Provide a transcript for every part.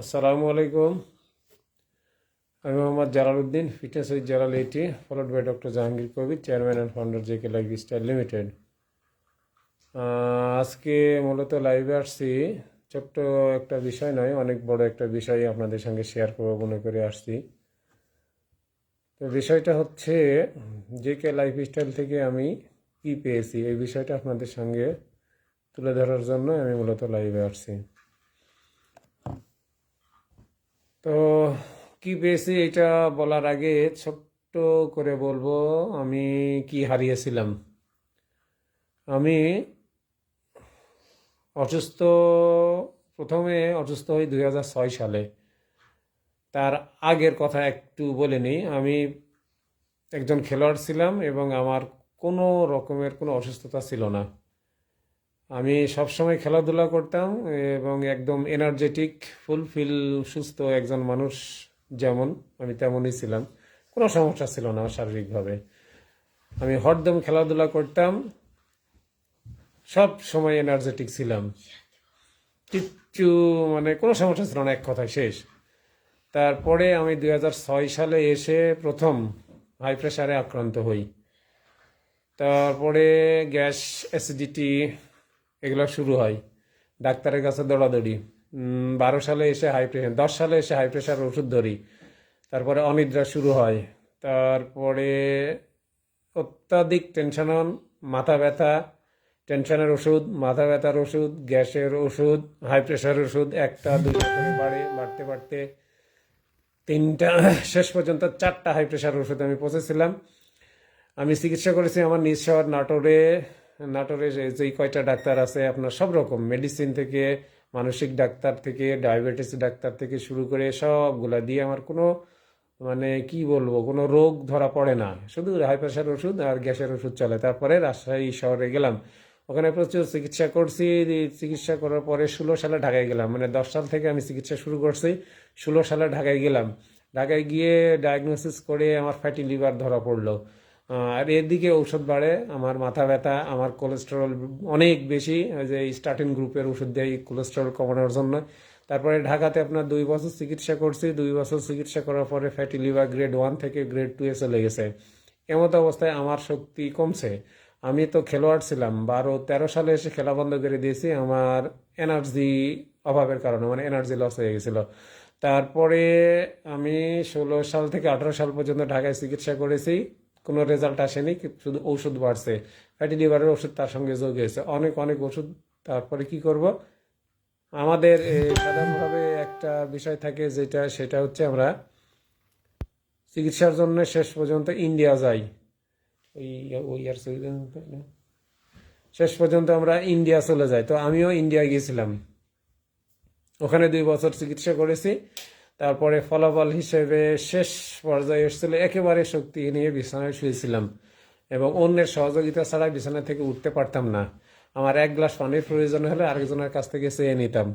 আসসালামু আলাইকুম। আমি Mohammad Jalaluddin fitness with Jalal eighty followed by doctor Jahangir Kabir chairman and founder J K life style limited আজকে মূলত লাইভে আসছি। ছোট্ট একটা বিষয় নয়, অনেক বড় একটা বিষয় আপনাদের সঙ্গে শেয়ার করব মনে করে আসছি। তো বিষয়টা হচ্ছে জে কে লাইফ স্টাইল থেকে আমি কি পেয়েছি? এই বিষয়টা আপনাদের সঙ্গে তুলে ধরার জন্য আমি মূলত লাইভে আসছি। তো কি পেয়েছি এটা বলার আগে ছোট্ট করে বলব, আমি কি হারিয়েছিলাম? আমি অসুস্থ, প্রথমে অসুস্থ হই দুই হাজার ছয় সালে। তার আগের কথা একটু বলে নিই, আমি একজন খেলোয়াড় ছিলাম এবং আমার কোনো রকমের কোনো অসুস্থতা ছিল না। আমি সবসময় খেলাধুলা করতাম এবং একদম এনার্জেটিক ফুলফিল সুস্থ একজন মানুষ যেমন আমি তেমনই ছিলাম। কোনো সমস্যা ছিল না শারীরিকভাবে। আমি হরদম খেলাধুলা করতাম। সব সময় এনার্জেটিক ছিলাম। কিচ্ছু মানে কোনো সমস্যা ছিল না, এক কথায় শেষ। তারপরে আমি দু হাজার ছয় সালে এসে প্রথম হাই প্রেশারে আক্রান্ত হই। তারপরে গ্যাস অ্যাসিডিটি এগুলো শুরু হয়। ডাক্তারের কাছে দৌড়াদৌড়ি। বারো সালে এসে হাই প্রেশার দশ সালে এসে হাই প্রেশার ওষুধ ধরি। তারপরে অনিদ্রা শুরু হয়। তারপরে অত্যাধিক টেনশন মাথা ব্যথা টেনশনের ওষুধ, মাথা ব্যথার ওষুধ, গ্যাসের ওষুধ হাই প্রেশার ওষুধ, একটা দুইটা করে বাড়ে, বাড়তে বাড়তে। তিনটা, শেষ পর্যন্ত চারটা হাই প্রেশার ওষুধ আমি পৌঁছেছিলাম। আমি চিকিৎসা করেছি আমার নিজ শহর নাটোরে। নাটোরে যেই কয়টা ডাক্তার আছে, আপনার সব রকম মেডিসিন থেকে, মানসিক ডাক্তার থেকে ডায়াবেটিস ডাক্তার থেকে শুরু করে সবগুলা দিয়ে আমার কোনো মানে কি বলব, কোনো রোগ ধরা পড়ে না। শুধু হাই প্রেশার ওষুধ আর গ্যাসের ওষুধ চলে। তারপরে রাজশাহী শহরে গেলাম। ওখানে প্রচুর চিকিৎসা করছি। চিকিৎসা করার পরে ষোলো সালে ঢাকায় গেলাম। মানে দশ সাল থেকে আমি চিকিৎসা শুরু করছি। ষোলো সালে ঢাকায় গেলাম। ঢাকায় গিয়ে ডায়াগনোসিস করে আমার ফ্যাটি লিভার ধরা পড়ল। আর এদিকে ঔষধ বাড়ে, আমার মাথা ব্যথা, আমার কোলেস্টেরল অনেক বেশি যে স্টার্টিং গ্রুপের ওষুধ দেয় কোলেস্টেরল কমানোর জন্য। তারপরে ঢাকাতে আপনার দুই বছর চিকিৎসা করছি, দুই বছর চিকিৎসা করার পরে ফ্যাটি লিভার গ্রেড ওয়ান থেকে গ্রেড টু এ চলে গেছে। এমত অবস্থায় আমার শক্তি কমছে। আমি তো খেলোয়াড় ছিলাম, বারো, তেরো সালে এসে খেলা বন্ধ করে দিয়েছি, আমার এনার্জি অভাবের কারণে মানে এনার্জি লস হয়ে গেছিল। তারপরে আমি ষোলো সাল থেকে আঠারো সাল পর্যন্ত ঢাকায় চিকিৎসা করেছি। কোনো রেজাল্ট আসেনি, শুধু ঔষধ বাড়ছে। ফ্যাটি লিভারের ওষুধ তার সঙ্গে যোগ হয়েছে। অনেক অনেক ওষুধ তারপরে কি করব? আমাদের সাধারণভাবে একটা বিষয় থাকে যেটা, সেটা হচ্ছে আমরা চিকিৎসার জন্য শেষ পর্যন্ত ইন্ডিয়া যাই। ওই ওই আর শেষ পর্যন্ত আমরা ইন্ডিয়া চলে যাই। তো আমিও ইন্ডিয়া গিয়েছিলাম। ওখানে দুই বছর চিকিৎসা করেছি। তারপরে ফলাফল হিসেবে শেষ পর্যায়ে এসেছিল একেবারে শক্তি নিয়ে বিছানায় শুয়েছিলাম এবং অন্যের সহযোগিতা ছাড়া বিছানা থেকে উঠতে পারতাম না। আমার এক গ্লাস পানির প্রয়োজন হলে আরেকজনের কাছ থেকে চেয়ে নিতাম।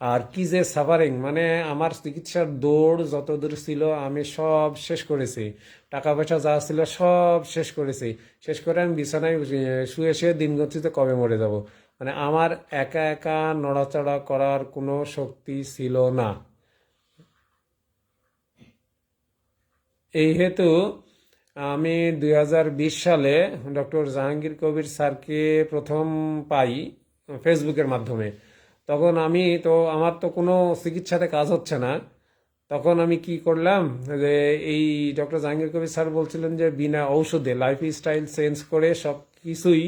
আর কি যে সাফারিং মানে আমার চিকিৎসার দৌড় যত দূর ছিল আমি সব শেষ করেছি। টাকা পয়সা যা ছিল সব শেষ করেছি। শেষ করে আমি বিছানায় শুয়ে শুয়ে দিন গতিতে কবে মরে যাব? মানে আমার একা একা নড়াচড়া করার কোনো শক্তি ছিল না। এই হেতু আমি দুই হাজার বিশ সালে ডক্টর জাহাঙ্গীর কবির স্যারকে প্রথম পাই ফেসবুকের মাধ্যমে। তখন আমি তো, আমার তো কোনো চিকিৎসাতে কাজ হচ্ছে না। তখন আমি কি করলাম যে, এই ডক্টর জাহাঙ্গীর কবির স্যার বলছিলেন যে, বিনা ঔষধে লাইফ স্টাইল চেঞ্জ করে সব কিছুই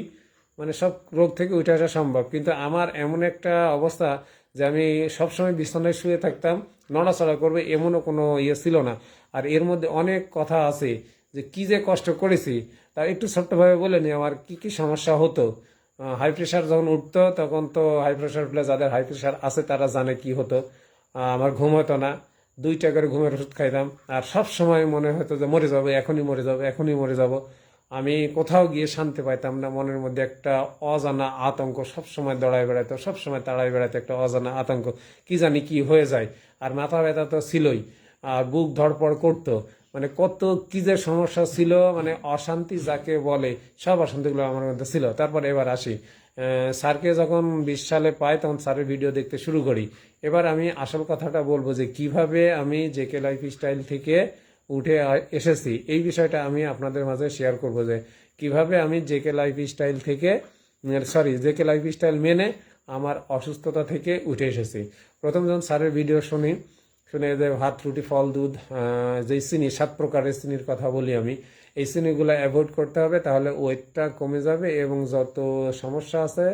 মানে সব রোগ থেকে উঠে আসা সম্ভব। কিন্তু আমার এমন একটা অবস্থা যে আমি সবসময় বিছানায় শুয়ে থাকতাম, নড়াচড়া করবে এমনও কোনো ইয়ে ছিল না। আর এর মধ্যে অনেক কথা আছে যে কি যে কষ্ট করেছি, তা একটু ছোট্টভাবে বলে নি, আমার কি কি সমস্যা হতো। হাই প্রেশার যখন উঠতো, তখন তো হাই প্রেশার প্লাস যাদের হাই প্রেশার আছে তারা জানে কি হতো। আমার ঘুম হতো না, দুইটা করে ঘুমের ওষুধ খাইতাম। আর সব সময় মনে হতো যে মরে যাব, এখনই মরে যাব, এখনই মরে যাব। আমি কোথাও গিয়ে শান্তি পাইতাম না, মনের মধ্যে একটা অজানা আতঙ্ক সব সময় দৌড়ায় বেড়াইতো সব সময় তাড়াই বেড়াইতো একটা অজানা আতঙ্ক। কি জানি কি হয়ে যায়, আর মাথা ব্যথা তো ছিলই বুক ধড়পড় করতো। মানে কত কি যে সমস্যা ছিল মানে অশান্তি যাকে বলে, সব অশান্তিগুলো আমার মধ্যে ছিল। তারপর এবার আসি। স্যারকে যখন বিশ সালে পাই, তখন স্যারের ভিডিও দেখতে শুরু করি। এবার আমি আসল কথাটা বলব যে কীভাবে আমি জেকে লাইফ স্টাইল থেকে উঠে এসেছি। এই বিষয়টা আমি আপনাদের মাঝে শেয়ার করব যে কীভাবে আমি জেকে লাইফ স্টাইল থেকে সরি জেকে লাইফ স্টাইল মেনে আমার অসুস্থতা থেকে উঠে এসেছি। প্রথম যখন স্যারের ভিডিও শুনি। শুনে যে ভাত রুটি ফল দুধ আহ, যে চিনি সাত প্রকারের চিনির কথা বলি আমি। এই চিনিগুলো অ্যাভয়েড করতে হবে তাহলে ওয়েটটা কমে যাবে এবং যত সমস্যা আছে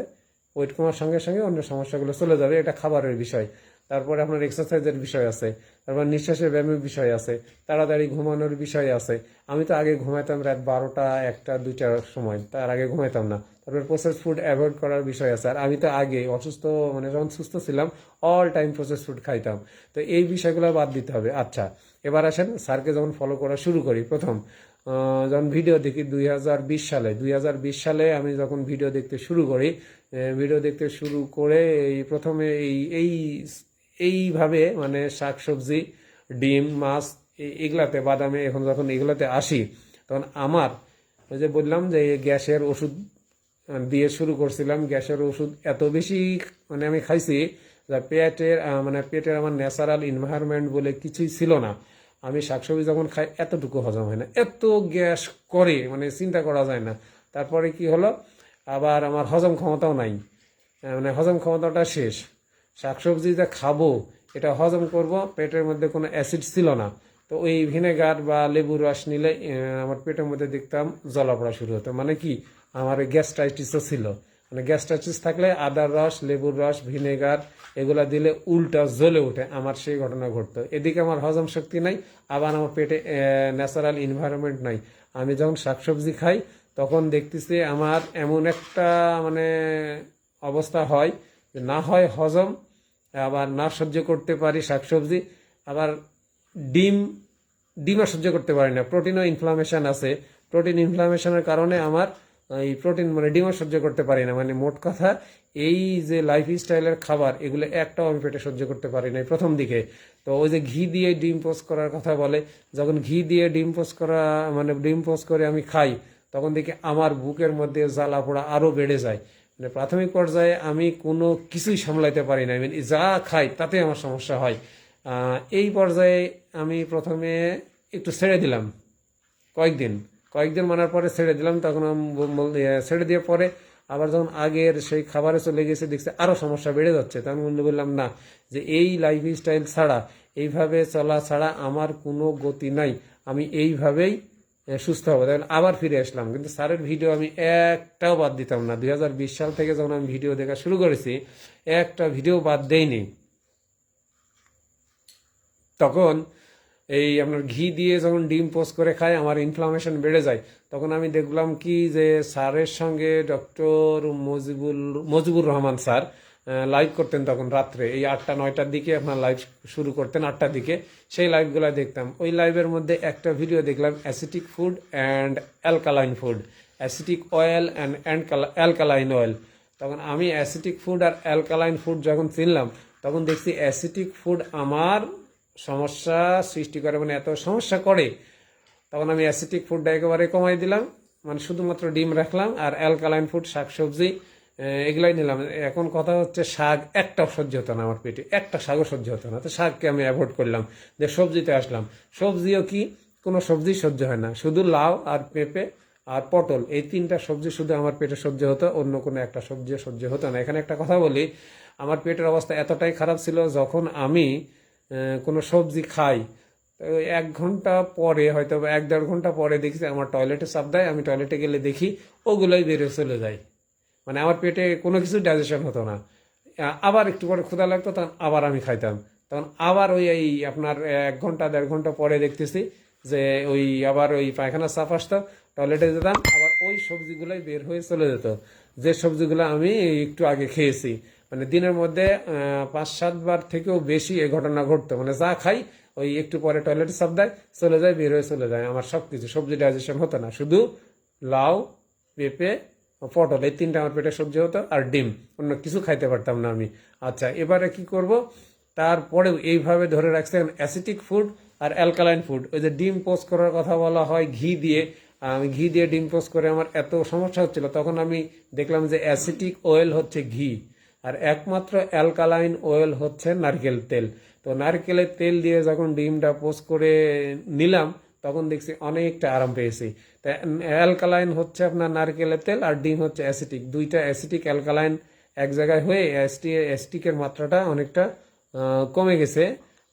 ওয়েট কমার সঙ্গে সঙ্গে অন্য সমস্যাগুলো চলে যাবে। এটা খাবারের বিষয়। তারপরে আপনার এক্সারসাইজের বিষয় আছে, তারপর নিঃশ্বাসের ব্যায়ামের বিষয় আছে, তাড়াতাড়ি ঘুমানোর বিষয় আছে। আমি তো আগে ঘুমাইতাম রাত বারোটা, একটা দুইটার সময়, তার আগে ঘুমাইতাম না। তারপর প্রসেস ফুড অ্যাভয়েড করার বিষয় আছে। আর আমি তো আগে অসুস্থ মানে যখন সুস্থ ছিলাম অল টাইম প্রসেস ফুড খাইতাম। তো এই বিষয়গুলো বাদ দিতে হবে। আচ্ছা এবার আসেন স্যারকে যখন ফলো করা শুরু করি, প্রথম যখন ভিডিও দেখি দুই হাজার বিশ সালে, দুই হাজার বিশ সালে আমি যখন ভিডিও দেখতে শুরু করি ভিডিও দেখতে শুরু করে এই প্রথমে এই এই এইভাবে মানে শাকসবজি, ডিম, মাছ এগুলাতে, বাদামে এখন যখন এগুলাতে আসি, তখন আমার ওই যে বললাম যে গ্যাসের ওষুধ দিয়ে শুরু করছিলাম, গ্যাসের ওষুধ এত বেশি মানে আমি খাইছি যা পেটের মানে পেটের আমার ন্যাচারাল এনভায়রনমেন্ট বলে কিছুই ছিল না। আমি শাকসবজি যখন খাই, এতটুকু হজম হয় না। এত গ্যাস করে মানে চিন্তা করা যায় না। তারপরে কি হলো? আবার আমার হজম ক্ষমতাও নাই। মানে হজম ক্ষমতাটা শেষ। শাকসবজি যে খাব, এটা হজম করব, পেটের মধ্যে কোনো অ্যাসিড ছিল না। তো ওই ভিনেগার বা লেবুর রস নিলে আমার পেটের মধ্যে দেখতাম জলা পড়া শুরু হতো। মানে কি? আমার গ্যাস্ট্রাইটিসও ছিল। মানে গ্যাস্ট্রাইটিস থাকলে আদার রস, লেবুর রস, ভিনেগার, এগুলা দিলে উল্টা জ্বলে ওঠে। আমার সেই ঘটনা ঘটতো। এদিকে আমার হজম শক্তি নাই, আবার আমার পেটে ন্যাচারাল এনভায়রনমেন্ট নাই। আমি যখন শাকসবজি খাই, তখন দেখতেছি আমার এমন একটা মানে অবস্থা হয় না হয় হজম, আবার না সহ্য করতে পারি শাকসবজি, আবার ডিম ডিমও সহ্য করতে পারি না। প্রোটিনও ইনফ্লামেশন আছে। প্রোটিন ইনফ্লামেশনের কারণে আমার এই প্রোটিন মানে ডিমও সহ্য করতে পারি না। মানে মোট কথা, এই যে লাইফ স্টাইলের খাবার, এগুলো একটাও আমি পেটে সহ্য করতে পারি না প্রথম দিকে। তো ওই যে ঘি দিয়ে ডিম পোস্ট করার কথা বলে, যখন ঘি দিয়ে ডিম পোস্ট করা মানে ডিম পোস্ট করে আমি খাই, তখন দেখি আমার বুকের মধ্যে জ্বালা পোড়া আরও বেড়ে যায়। মানে প্রাথমিক পর্যায়ে আমি কোনো কিছুই সামলাইতে পারি না। মানে যা খাই, তাতে আমার সমস্যা হয়। এই পর্যায়ে আমি প্রথমে একটু ছেড়ে দিলাম। কয়েকদিন। কয়েকদিন মানার পরে ছেড়ে দিলাম, তখন ছেড়ে দেওয়ার পরে আবার যখন আগের সেই খাবারে চলে গেছে, দেখছে আরও সমস্যা বেড়ে যাচ্ছে। তখন বন্ধু বললাম, না যে এই লাইফ স্টাইল ছাড়া, এইভাবে চলা ছাড়া আমার কোনো গতি নাই। আমি এইভাবেই সুস্থ হব। তখন আবার ফিরে আসলাম। কিন্তু স্যারের ভিডিও আমি একটাও বাদ দিতাম না। দুই হাজার বিশ সাল থেকে যখন আমি ভিডিও দেখা শুরু করেছি, একটা ভিডিও বাদ দেইনি। তখন এই আপনার ঘি দিয়ে যখন ডিম পোস্ট করে খায়, আমার ইনফ্লামেশন বেড়ে যায়। তখন আমি দেখলাম কি যে স্যারের সঙ্গে doctor Mojibul Mojibur Rahman sir live করতেন তখন রাত্রে। এই আটটা, নয়টার দিকে আপনার লাইভ শুরু করতেন, আটটার দিকে। সেই লাইভগুলো দেখতাম। ওই লাইভের মধ্যে একটা ভিডিও দেখলাম acetic food and alkaline food acetic oil and and alkaline oil তখন আমি অ্যাসিটিক ফুড আর অ্যালকালাইন ফুড যখন চিনলাম, তখন দেখছি অ্যাসিটিক ফুড আমার সমস্যা সৃষ্টি করে মানে এত সমস্যা করে। তখন আমি অ্যাসিটিক ফুডটা একেবারে কমাই দিলাম। মানে শুধুমাত্র ডিম রাখলাম আর অ্যালকালাইন ফুড শাকসবজি এগুলাই নিলাম। এখন কথা হচ্ছে শাক একটাও সহ্য হতো না আমার পেটে, একটা শাকও সহ্য হতো না। তো শাককে আমি অ্যাভয়েড করলাম, যে সবজিতে আসলাম। সবজিও কি? কোনো সবজি সহ্য হয় না। শুধু লাউ আর পেঁপে আর পটল, এই তিনটা সবজি শুধু আমার পেটে সহ্য হতো, অন্য কোনো একটা সবজি সহ্য হতো না। এখানে একটা কথা বলি, আমার পেটের অবস্থা এতটাই খারাপ ছিল, যখন আমি কোনো সবজি খাই এক ঘণ্টা পরে হয়তো এক দেড় ঘণ্টা পরে দেখি আমার টয়লেটে চাপ দেয়, আমি টয়লেটে গেলে দেখি ওগুলোই বেরিয়ে চলে যায়। মানে আমার পেটে কোনো কিছু ডাইজেশন হতো না। আবার একটু পরে ক্ষুধা লাগতো, তখন আবার আমি খাইতাম। তখন আবার ওই, এই আপনার এক ঘণ্টা, দেড় ঘণ্টা পরে দেখতেছি যে ওই আবার ওই পায়খানা সাফ আসতো টয়লেটে যেতাম, আবার ওই সবজিগুলোই বের হয়ে চলে যেত। যে সবজিগুলো আমি একটু আগে খেয়েছি। মানে দিনের মধ্যে পাঁচ সাতবার থেকেও বেশি এই ঘটনা ঘটতো। মানে যা খাই, ওই একটু পরে টয়লেটে সাপ দেয়, চলে যায়, বের হয়ে চলে যায়। আমার সব কিছু সবজি ডাইজেশন হতো না। শুধু লাউ, পেঁপে পটল, এই তিনটা আমার পেটে সবজি হতো আর ডিম। অন্য কিছু খাইতে পারতাম না আমি। আচ্ছা এবারে কি করব? তারপরেও এইভাবে ধরে রাখছেন অ্যাসিটিক ফুড আর অ্যালকালাইন ফুড ওই যে ডিম পোস্ট করার কথা বলা হয় ঘি দিয়ে। আমি ঘি দিয়ে ডিম পোস্ট করে আমার এত সমস্যা হচ্ছিল, তখন আমি দেখলাম যে অ্যাসিটিক অয়েল হচ্ছে ঘি। আর একমাত্র অ্যালকালাইন অয়েল হচ্ছে নারকেল তেল। তো নারকেলের তেল দিয়ে যখন ডিমটা পোস্ট করে নিলাম, তখন দেখছি অনেকটা আরাম পেয়েছি। অ্যালকালাইন হচ্ছে আপনার নারকেলের তেল আর ডিম হচ্ছে অ্যাসিটিক। দুইটা অ্যাসিটিক অ্যালকালাইন এক জায়গায় হয়ে অ্যাসটি, অ্যাসটিকের মাত্রাটা অনেকটা কমে গেছে।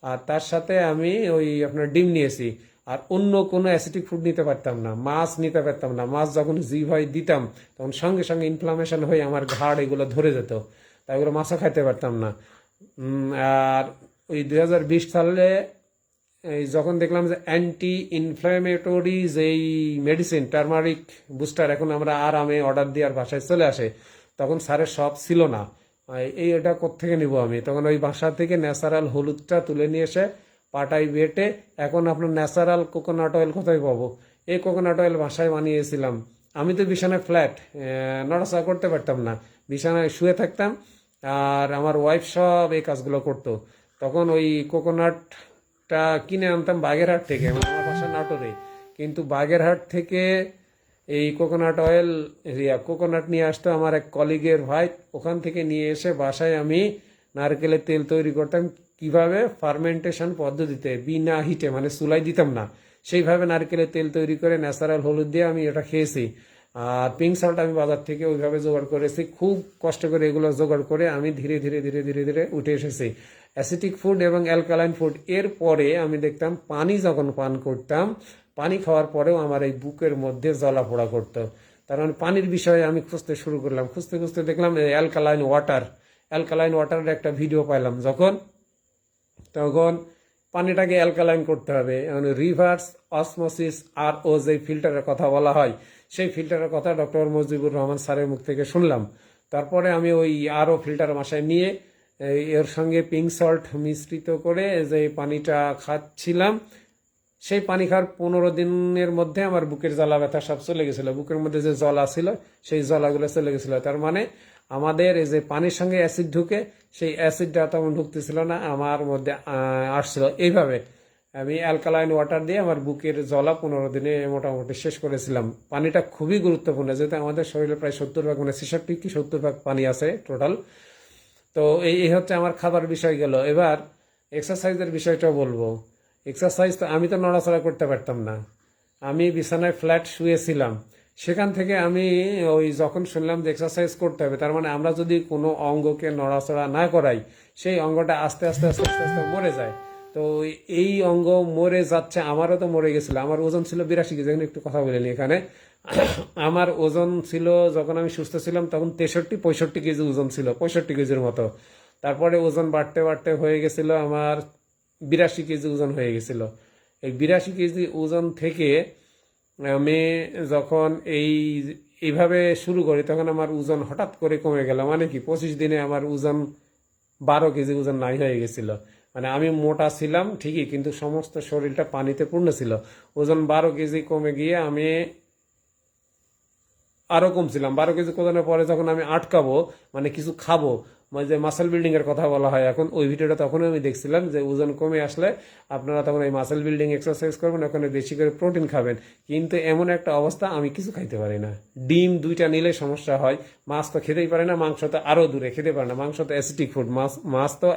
আর তার সাথে আমি ওই আপনার ডিম নিয়েছি। আর অন্য কোনো অ্যাসিটিক ফুড নিতে পারতাম না, মাছ নিতে পারতাম না। মাছ যখন জিভাই দিতাম, তখন সঙ্গে সঙ্গে ইনফ্লামেশন হয়ে আমার ঘাড় এগুলো ধরে যেত তাই ওগুলো মাছও খাইতে পারতাম না। আর ওই দু হাজার বিশ সালে যখন দেখলাম যে অ্যান্টি ইনফ্ল্যামেটরি যেই মেডিসিন টার্মারিক বুস্টার এখন আমরা আরামে অর্ডার দেওয়ার বাসায় চলে আসে, তখন স্যারের সব ছিল না। এই এটা কোত্থেকে নিব আমি? তখন ওই বাসা থেকে ন্যাচারাল হলুদটা তুলে নিয়ে এসে পাটাই বেটে এখন আপনার ন্যাচারাল কোকোনাট অয়েল কোথায় পাবো? এই কোকোনাট অয়েল বাসায় বানিয়েছিলাম। আমি তো বিছানায় ফ্ল্যাট নড়াচড়া করতে পারতাম না। বিছানায় শুয়ে থাকতাম আর আমার ওয়াইফ সব এই কাজগুলো করতো। তখন ওই কোকোনাটটা কিনে আনতাম বাগেরহাট থেকে, আমার বাসা নাটোরে। কিন্তু বাগেরহাট থেকে এই কোকোনাট অয়েল রিয়া কোকোনাট নিয়ে আসতো আমার এক কলিগের ভাই। ওখান থেকে নিয়ে এসে বাসায় আমি নারকেলের তেল তৈরি করতাম। কীভাবে? ফার্মেন্টেশন পদ্ধতিতে, বিনা হিটে মানে চুলাই দিতাম না। সেইভাবে নারকেলের তেল তৈরি করে ন্যাচারাল হলুদ দিয়ে আমি এটা খেয়েছি। আর পিঙ্ক সল্ট আমি বাজার থেকে ওইভাবে জোগাড় করেছি। খুব কষ্ট করে এগুলো জোগাড় করে আমি ধীরে ধীরে ধীরে ধীরে ধীরে উঠে এসেছি। অ্যাসিটিক ফুড এবং অ্যালকালাইন ফুড। এর পরে আমি দেখতাম পানি যখন পান করতাম, পানি খাওয়ার পরেও আমার এই বুকের মধ্যে জ্বলাপোড়া করতো। তার মানে পানির বিষয়ে আমি খুঁজতে শুরু করলাম। খুঁজতে খুঁজতে দেখলাম অ্যালকালাইন ওয়াটার, অ্যালকালাইন ওয়াটারের একটা ভিডিও পাইলাম যখন, তখন পানিটাকে অ্যালকালাইন করতে হবে। রিভার্স অসমোসিস আর ও যে ফিল্টারের কথা বলা হয়, সেই ফিল্টারের কথা ডক্টর মজিবুর রহমান স্যারের মুখ থেকে শুনলাম। তারপরে আমি ওই আরও ফিল্টার মাসায় নিয়ে এর সঙ্গে পিঙ্ক সল্ট মিশ্রিত করে যে পানিটা খাচ্ছিলাম, সেই পানি খাওয়ার পনেরো দিনের মধ্যে আমার বুকের জ্বালা ব্যথা সব চলে গেছিল। বুকের মধ্যে যে জলা ছিল সেই জলাগুলো চলে গেছিল। তার মানে আমাদের এই যে পানির সঙ্গে অ্যাসিড ঢুকে, সেই অ্যাসিডটা তেমন ঢুকতেছিল না, আমার মধ্যে আসছিল। এইভাবে আমি অ্যালকালাইন ওয়াটার দিয়ে আমার বুকের জলা পনেরো দিনে মোটামুটি শেষ করেছিলাম। পানিটা খুবই গুরুত্বপূর্ণ, যেহেতু আমাদের শরীরে প্রায় সত্তর ভাগ মানে ছেষট্টি কি সত্তর ভাগ পানি আছে টোটাল তো এই হচ্ছে আমার খাবার বিষয় গেল। এবার এক্সারসাইজের বিষয়টা বলব। এক্সারসাইজ তো আমি তো নড়াচড়া করতে পারতাম না। আমি বিছানায় ফ্ল্যাট শুয়েছিলাম। সেখান থেকে আমি ওই যখন শুনলাম যে এক্সারসাইজ করতে হবে, তার মানে আমরা যদি কোনো অঙ্গকে নড়াচড়া না করাই, সেই অঙ্গটা আস্তে আস্তে আস্তে আস্তে আস্তে মরে যায়। তো এই অঙ্গ মরে যাচ্ছে, আমারও তো মরে গেছিল। আমার ওজন ছিল বিরাশি কেজি, এখন একটু কথা বলিনি এখানে। আমার ওজন ছিল, যখন আমি সুস্থ ছিলাম, তখন তেষট্টি, পঁয়ষট্টি কেজি ওজন ছিল, পঁয়ষট্টি কেজির মতো। তারপরে ওজন বাড়তে বাড়তে হয়ে গেছিল আমার বিরাশি কেজি ওজন হয়ে গেছিল। এই বিরাশি কেজি ওজন থেকে আমি যখন এই, এইভাবে শুরু করি, তখন আমার ওজন হঠাৎ করে কমে গেল। মানে কি, পঁচিশ দিনে আমার ওজন বারো কেজি ওজন নাই হয়ে গেছিল। মানে আমি মোটা ছিলাম, ঠিকই, কিন্তু সমস্ত শরীরটা পানিতে পূর্ণ ছিল। ওজন বারো কেজি কমে গিয়ে আমি আরও কমছিলাম বারো কেজি কমানোর পরে যখন আমি আটকাবো মানে কিছু খাব যে মাসেল বিল্ডিং এর কথা বলা হয় এখন, ওই ভিডিওটা তখন আমি দেখছিলাম যে ওজন কমে আসলে আপনারা তখন এই মাসেল বিল্ডিং এক্সারসাইজ করবেন, ওখানে বেশি করে প্রোটিন খাবেন। কিন্তু এমন একটা অবস্থা আমি কিছু খাইতে পারি না। ডিম দুইটা নিলে সমস্যা হয়, মাছ তো খেতেই পারে না, মাংস তো আরও দূরে খেতে পারে না। মাংস তো অ্যাসিটিক ফুড মাছ মাছ তো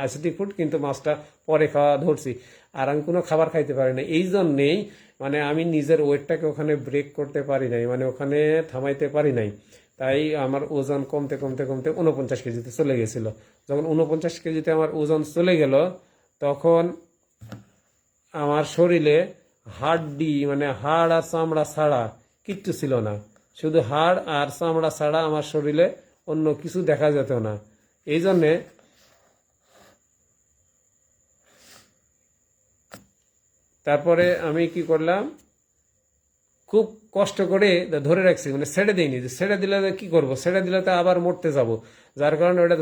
অ্যাসিটিক ফুড কিন্তু মাছটা পরে খাওয়া ধরছি। আর আমি কোনো খাবার খাইতে পারি না। এই জন্যেই মানে আমি নিজের ওয়েটটাকে ওখানে ব্রেক করতে পারি নাই মানে ওখানে থামাইতে পারি নাই। তাই আমার ওজন কমতে কমতে কমতে উনপঞ্চাশ কেজিতে চলে গেছিল। যখন উনপঞ্চাশ কেজিতে আমার ওজন চলে গেল, তখন আমার শরীরে হাড্ডি মানে হাড় আর চামড়া ছাড়া কিচ্ছু ছিল না। শুধু হাড় আর চামড়া ছাড়া আমার শরীরে অন্য কিছু দেখা যেত না। এই জন্যে তারপরে আমি কি করলাম? খুব কষ্ট করে ধরে রাখছি মানে ছেড়ে দিইনি। যে ছেড়ে দিলে কি করব? ছেড়ে দিলে তো আবার মরতে যাব। যার কারণে ওটা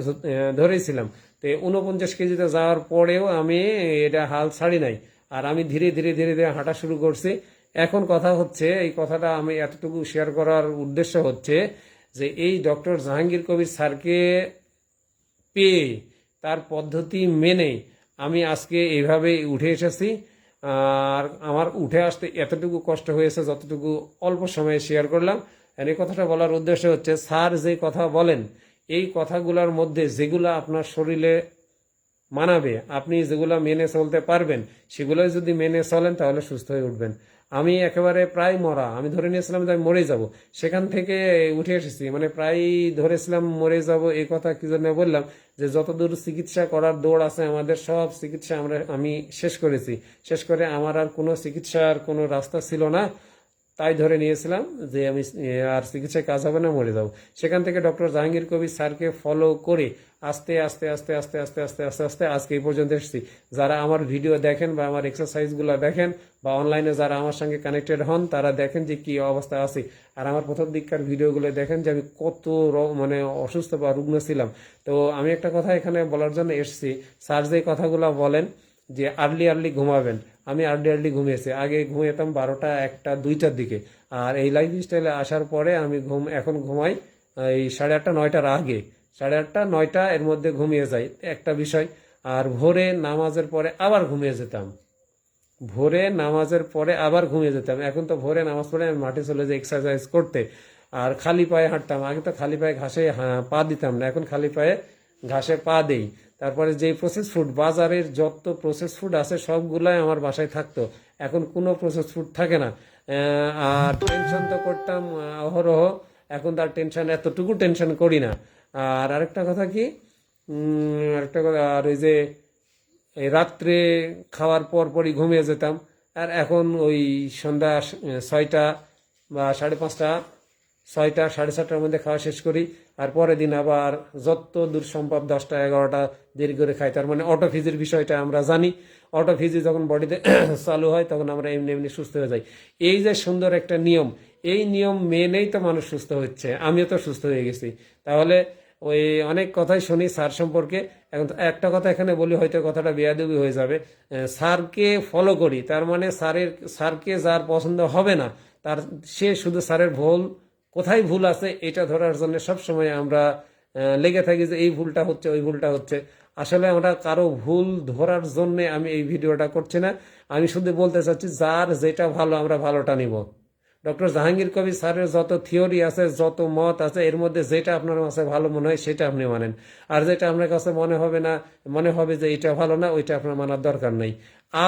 ধরেছিলাম। তো উনপঞ্চাশ কেজিতে যাওয়ার পরেও আমি এটা হাল ছাড়ি নাই। আর আমি ধীরে ধীরে ধীরে ধীরে হাঁটা শুরু করছি। এখন কথা হচ্ছে, এই কথাটা আমি এতটুকু শেয়ার করার উদ্দেশ্য হচ্ছে যে এই ডক্টর জাহাঙ্গীর কবির স্যারকে পেয়ে, তার পদ্ধতি মেনে আমি আজকে এইভাবে উঠে এসেছি। আর আমার উঠে আসতে এতটুকু কষ্ট হয়েছে যতটুকু অল্প সময়ে শেয়ার করলাম। আর এই কথাটা বলার উদ্দেশ্য হচ্ছে, স্যার যে কথা বলেন, এই কথাগুলোর মধ্যে যেগুলো আপনার শরীরে মানাবে, আপনি যেগুলো মেনে চলতে পারবেন, সেগুলোই যদি মেনে চলেন, তাহলে সুস্থ হয়ে উঠবেন। আমি একেবারে প্রায় মরা। আমি ধরে নিয়েছিলাম যে আমি মরে যাব। সেখান থেকে উঠে এসেছি। মানে প্রায় ধরেছিলাম মরে যাব এই কথা কি জন্য বললাম যে যতদূর চিকিৎসা করার দৌড় আছে আমাদের, সব চিকিৎসা আমরা, আমি শেষ করেছি। শেষ করে আমার আর কোনো চিকিৎসার কোনো রাস্তা ছিল না। তাই ধরে নিয়েছিলাম যে আমি আর চিকিৎসায় কাজ হবে না, মরে যাব। সেখান থেকে ডক্টর জাহাঙ্গীর কবির স্যারকে ফলো করে আস্তে আস্তে আস্তে আস্তে আস্তে আস্তে আস্তে আস্তে আজকে এই পর্যন্ত এসেছি। যারা আমার ভিডিও দেখেন বা আমার এক্সারসাইজগুলো দেখেন বা অনলাইনে যারা আমার সঙ্গে কানেক্টেড হন, তারা দেখেন যে কি অবস্থা আছে। আর আমার প্রথম দিককার ভিডিওগুলো দেখেন যে আমি কত মানে অসুস্থ বা রুগ্ন ছিলাম। তো আমি একটা কথা এখানে বলার জন্য এসেছি। স্যার যে কথাগুলো বলেন যে আর্লি আর্লি ঘুমাবেন। আমি আর্লি আর্লি ঘুমিয়েছি আগে ঘুমিয়েতাম বারোটা, একটা, দুইটার দিকে। আর এই লাইফ স্টাইলে আসার পরে আমি ঘুম, এখন ঘুমাই, এই সাড়ে আটটা, নয়টার আগে। সাড়ে আটটা, নয়টা এর মধ্যে ঘুমিয়ে যাই, একটা বিষয়। আর ভোরে নামাজের পরে আবার ঘুমিয়ে যেতাম। ভোরে নামাজের পরে আবার ঘুমিয়ে যেতাম। এখন তো ভোরে নামাজ পড়ে আমি মাঠে চলে যাই এক্সারসাইজ করতে। আর খালি পায়ে হাঁটতাম। আগে তো খালি পায়ে ঘাসে হা- পা দিতাম না। এখন খালি পায়ে ঘাসে পা দেই। তারপরে যে প্রসেস ফুড বাজারের যত প্রসেস ফুড আছে সবগুলাই আমার বাসায় থাকতো। এখন কোনো প্রসেস ফুড থাকে না। আর টেনশন তো করতাম অহরহ। এখন তার টেনশন এতটুকু টেনশন করি না। আর আরেকটা কথা কি? আরেকটা কথা, আর ওই যে রাত্রে খাওয়ার পর পরই ঘুমিয়ে যেতাম। আর এখন ওই সন্ধ্যা ছয়টা বা সাড়ে পাঁচটা ছয়টা, সাড়ে ছটার মধ্যে খাওয়া শেষ করি, আর পরের দিন আবার যত দূর সম্ভব দশটা, এগারোটা দেরি করে খাই। তার মানে অটোফিজির বিষয়টা আমরা জানি। অটোফিজি যখন বডিতে চালু হয়, তখন আমরা এমনি এমনি সুস্থ হয়ে যাই। এই যে সুন্দর একটা নিয়ম, এই নিয়ম মেনেই তো মানুষ সুস্থ হচ্ছে। আমিও তো সুস্থ হয়ে গেছি। তাহলে ওই অনেক কথাই শুনি স্যার সম্পর্কে। এখন একটা কথা এখানে বলি, হয়তো কথাটা বেয়াদবি হয়ে যাবে। স্যারকে ফলো করি। তার মানে স্যারের, স্যারকে যার পছন্দ হবে না, তার, সে শুধু স্যারের ভুল কোথায় ভুল আছে এটা ধরার জন্য সবসময় আমরা লেগে থাকি যে এই ভুলটা হচ্ছে, ওই ভুলটা হচ্ছে। আসলে আমরা কারও ভুল ধরার জন্য আমি এই ভিডিওটা করছি না। আমি শুধু বলতে চাচ্ছি, যার যেটা ভালো আমরা ভালোটা নিব। ডক্টর জাহাঙ্গীর কবির স্যারের যত থিওরি আছে, যত মত আছে, এর মধ্যে যেটা আপনার কাছে ভালো মনে হয় সেটা আপনি মানেন। আর যেটা আপনার কাছে মনে হবে না, মনে হবে যে এটা ভালো না, ওইটা আপনার মানার দরকার নেই।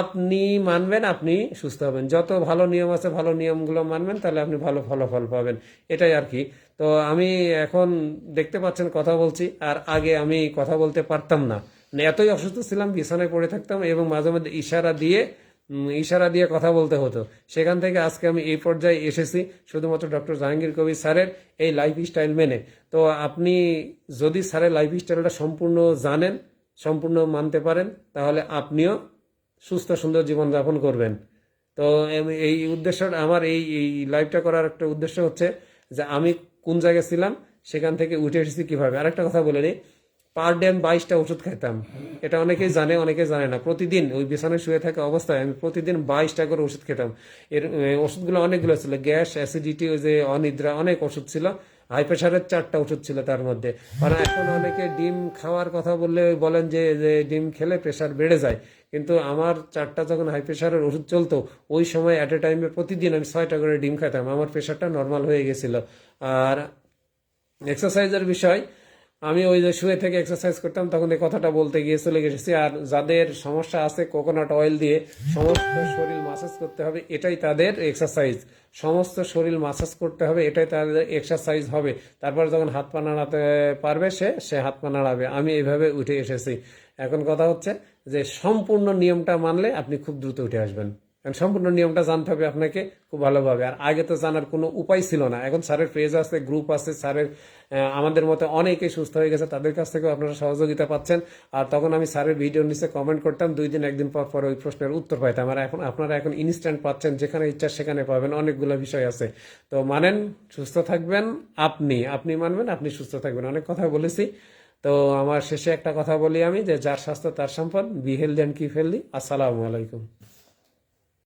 আপনি মানবেন, আপনি সুস্থ হবেন। যত ভালো নিয়ম আছে, ভালো নিয়মগুলো মানবেন, তাহলে আপনি ভালো ফলাফল পাবেন। এটাই আর কি। তো আমি এখন দেখতে পাচ্ছেন কথা বলছি, আর আগে আমি কথা বলতে পারতাম না। মানে এতই অসুস্থ ছিলাম, বিছানায় পড়ে থাকতাম এবং মাঝে মধ্যে ইশারা দিয়ে ইশারা দিয়ে কথা বলতে হতো। সেখান থেকে আজকে আমি এই পর্যায়ে এসেছি, শুধুমাত্র ডক্টর জাহাঙ্গীর কবির স্যারের এই লাইফ স্টাইল মেনে। তো আপনি যদি স্যারের লাইফ স্টাইলটা সম্পূর্ণ জানেন, সম্পূর্ণ মানতে পারেন, তাহলে আপনিও সুস্থ, সুন্দর জীবনযাপন করবেন। তো এই উদ্দেশ্য আমার এই এই লাইভটা করার একটা উদ্দেশ্য হচ্ছে যে আমি কোন জায়গায় ছিলাম, সেখান থেকে উঠে এসেছি কীভাবে? আরেকটা কথা বলে নিই। পার ডে আমি বাইশটা ওষুধ খেতাম এটা অনেকেই জানে অনেকে জানে না। প্রতিদিন ওই বিছানায় শুয়ে থাকা অবস্থায় আমি প্রতিদিন বাইশটা করে ওষুধ খেতাম। এর ওষুধগুলো অনেকগুলো ছিল। গ্যাস, অ্যাসিডিটি, ওই যে অনিদ্রা, অনেক ওষুধ ছিল। হাই প্রেশারের চারটা ওষুধ ছিল তার মধ্যে। কারণ এখন অনেকে ডিম খাওয়ার কথা বললে বলেন যে যে ডিম খেলে প্রেশার বেড়ে যায়। কিন্তু আমার চারটা যখন হাই প্রেশারের ওষুধ চলতো, ওই সময় অ্যাট এ টাইমে প্রতিদিন আমি ছয়টা করে ডিম খেতাম আমার প্রেশারটা নর্মাল হয়ে গেছিল। আর এক্সারসাইজের বিষয় আমি ওই যে শুয়ে থেকে এক্সারসাইজ করতাম, তখন এই কথাটা বলতে গিয়ে চলে গেছি। আর যাদের সমস্যা আছে কোকোনাট অয়েল দিয়ে সমস্ত শরীর মাসাজ করতে হবে, এটাই তাদের এক্সারসাইজ সমস্ত শরীর মাসাজ করতে হবে, এটাই তাদের এক্সারসাইজ হবে। তারপর যখন হাত পা নাড়াতে পারবে সে সে হাত পা নাড়াবে। আমি এইভাবে উঠে এসেছি। এখন কথা হচ্ছে যে, সম্পূর্ণ নিয়মটা মানলে আপনি খুব দ্রুত উঠে আসবেন। কারণ সম্পূর্ণ নিয়মটা জানতে হবে আপনাকে খুব ভালোভাবে। আর আগে তো জানার কোনো উপায় ছিল না। এখন স্যারের পেজ আছে গ্রুপ আছে, স্যারের আমাদের মতো অনেকেই সুস্থ হয়ে গেছে, তাদের কাছ থেকেও আপনারা সহযোগিতা পাচ্ছেন। আর তখন আমি স্যারের ভিডিও নিচে কমেন্ট করতাম, দুই দিন, একদিন পর পর ওই প্রশ্নের উত্তর পাইতাম। আর এখন আপনারা এখন ইনস্ট্যান্ট পাচ্ছেন, যেখানে ইচ্ছা সেখানে পাবেন, অনেকগুলো বিষয় আছে। তো মানেন, সুস্থ থাকবেন আপনি। আপনি মানবেন, আপনি সুস্থ থাকবেন। অনেক কথা বলেছি। তো আমার শেষে একটা কথা বলি আমি, যে যার স্বাস্থ্য তার সম্পদ be healthy and keep healthy আসসালামু আলাইকুম।